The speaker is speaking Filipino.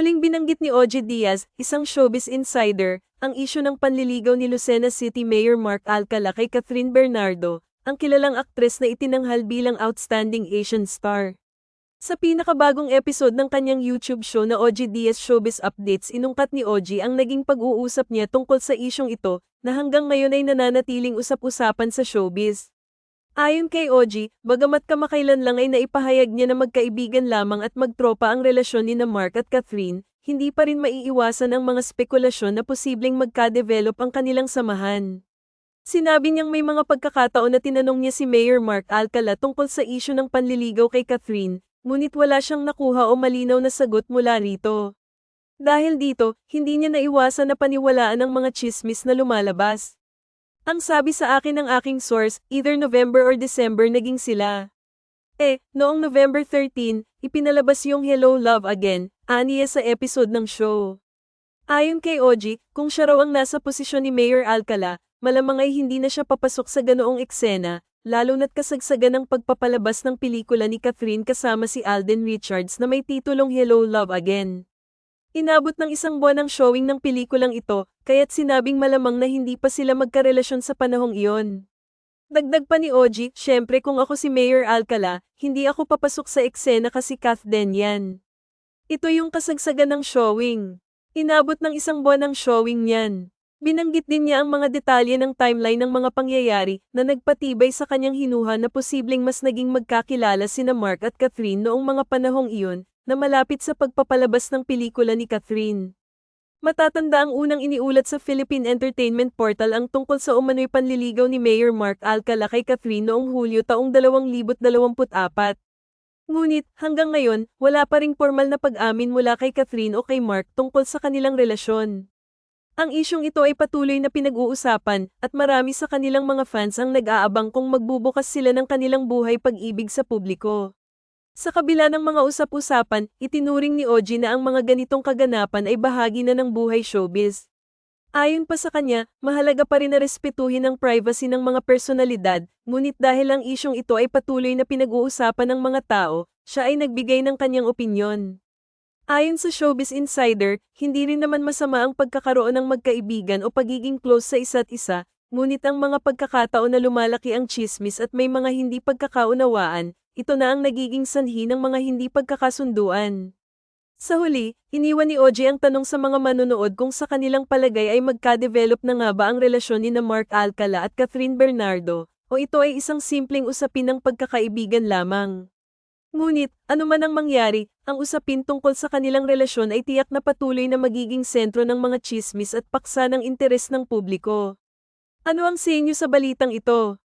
Muling binanggit ni Oji Diaz, isang showbiz insider, ang isyu ng panliligaw ni Lucena City Mayor Mark Alcala kay Catherine Bernardo, ang kilalang aktres na itinanghal bilang Outstanding Asian Star. Sa pinakabagong episode ng kanyang YouTube show na Oji Diaz Showbiz Updates inungkat ni Oji ang naging pag-uusap niya tungkol sa isyong ito na hanggang ngayon ay nananatiling usap-usapan sa showbiz. Ayon kay Oji, bagamat kamakailan lang ay naipahayag niya na magkaibigan lamang at magtropa ang relasyon ni na Mark at Catherine, hindi pa rin maiiwasan ang mga spekulasyon na posibleng magka-develop ang kanilang samahan. Sinabi niyang may mga pagkakataon na tinanong niya si Mayor Mark Alcala tungkol sa isyu ng panliligaw kay Catherine, ngunit wala siyang nakuha o malinaw na sagot mula rito. Dahil dito, hindi niya naiwasan na paniwalaan ang mga chismis na lumalabas. Ang sabi sa akin ng aking source, either November or December naging sila. Eh, noong November 13, ipinalabas yung Hello Love Again, aniya sa episode ng show. Ayon kay Oji, kung siya raw ang nasa posisyon ni Mayor Alcala, malamang ay hindi na siya papasok sa ganoong eksena, lalo na't kasagsagan ng pagpapalabas ng pelikula ni Catherine kasama si Alden Richards na may titulong Hello Love Again. Inabot ng isang buwan ang showing ng pelikulang ito, kaya't sinabing malamang na hindi pa sila magkarelasyon sa panahong iyon. Dagdag pa ni Oji, syempre kung ako si Mayor Alcala, hindi ako papasok sa eksena kasi Kath din yan. Ito yung kasagsagan ng showing. Inabot ng isang buwan ang showing niyan. Binanggit din niya ang mga detalye ng timeline ng mga pangyayari na nagpatibay sa kanyang hinuha na posibleng mas naging magkakilala sina Mark at Catherine noong mga panahong iyon na malapit sa pagpapalabas ng pelikula ni Catherine. Matatanda ang unang iniulat sa Philippine Entertainment Portal ang tungkol sa umano'y panliligaw ni Mayor Mark Alcala kay Catherine noong Hulyo taong 2024. Ngunit, hanggang ngayon, wala pa ring formal na pag-amin mula kay Catherine o kay Mark tungkol sa kanilang relasyon. Ang isyong ito ay patuloy na pinag-uusapan at marami sa kanilang mga fans ang nag-aabang kung magbubukas sila ng kanilang buhay pag-ibig sa publiko. Sa kabila ng mga usap-usapan, itinuring ni Oji na ang mga ganitong kaganapan ay bahagi na ng buhay showbiz. Ayon pa sa kanya, mahalaga pa rin na respetuhin ang privacy ng mga personalidad, ngunit dahil ang isyong ito ay patuloy na pinag-uusapan ng mga tao, siya ay nagbigay ng kanyang opinyon. Ayon sa Showbiz Insider, hindi rin naman masama ang pagkakaroon ng magkaibigan o pagiging close sa isa't isa, ngunit ang mga pagkakataon na lumalaki ang chismis at may mga hindi pagkakaunawaan, ito na ang nagiging sanhi ng mga hindi pagkakasunduan. Sa huli, iniwan ni Oji ang tanong sa mga manonood kung sa kanilang palagay ay magka-develop na nga ba ang relasyon ni na Mark Alcala at Catherine Bernardo, o ito ay isang simpleng usapin ng pagkakaibigan lamang. Ngunit, ano man ang mangyari, ang usapin tungkol sa kanilang relasyon ay tiyak na patuloy na magiging sentro ng mga chismis at paksa ng interes ng publiko. Ano ang sa sa balitang ito?